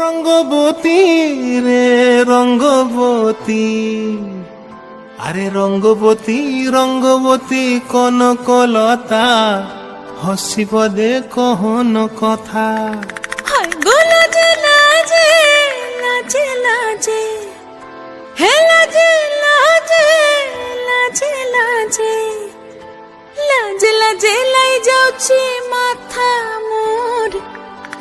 রঙ্গবতী রে রঙ্গবতী। আরে রঙ্গবতী রঙ্গবতী কনকলতা হসিব দে কহন কথা। লাজে লাজে লাই যাଉଛି মাথা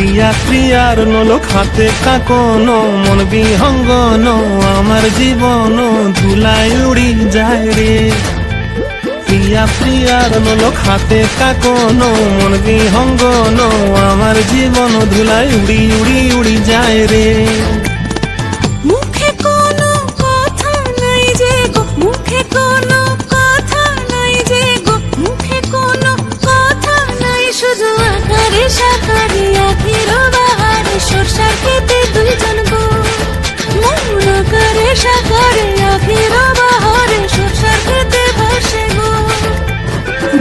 ক্রিয়া ক্রিয়ার নলোক হাতে কাকন, মন বিহঙ্গন, আমার জীবন ধুলায় উড়ি যায় রে। প্রিয়া, প্রিয়ার নলোক হাতে কাকন, মন বিহঙ্গন, আমার জীবন ধুলায় উড়ি উড়ি উড়ি যায় রে।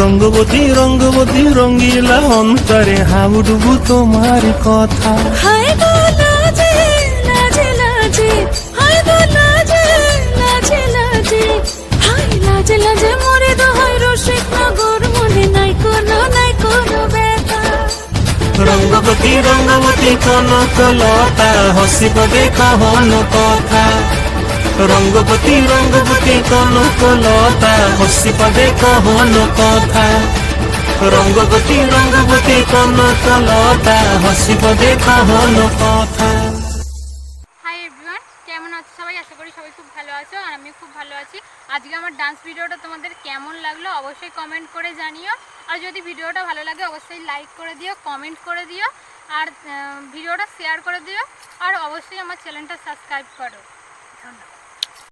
রঙ্গবতী রঙ্গবতী রঙ্গিলা অন্তরে হাবুডুবু তোমার কথা। হায় গো লাজে লাজে লাজে হায় গো লাজে লাজে লাজে হায় লাজে লাজে মরে দোহাই রসিক নগর মনে নাই কোনো নাই কোনো ব্যথা। রঙ্গবতী রঙ্গবতী কনক লতা হসিব দেখহন কথা। রঙ্গবতী রঙ্গবতী কনক লতা হসিব দেখহন কথা রঙ্গবতী রঙ্গবতী কনক লতা হসিব দেখহন কথা আশা করি সবাই খুব ভালো আছো আর আমি খুব ভালো আছি। আজকে আমার ডান্স ভিডিওটা তোমাদের কেমন লাগল অবশ্যই কমেন্ট করে জানিও। আর যদি ভিডিওটা ভালো লাগে, অবশ্যই লাইক করে দিও কমেন্ট করে দিও। আর ভিডিওটা শেয়ার করে দিও। আর অবশ্যই আমার চ্যানেলটা সাবস্ক্রাইব করো। ধন্যবাদ।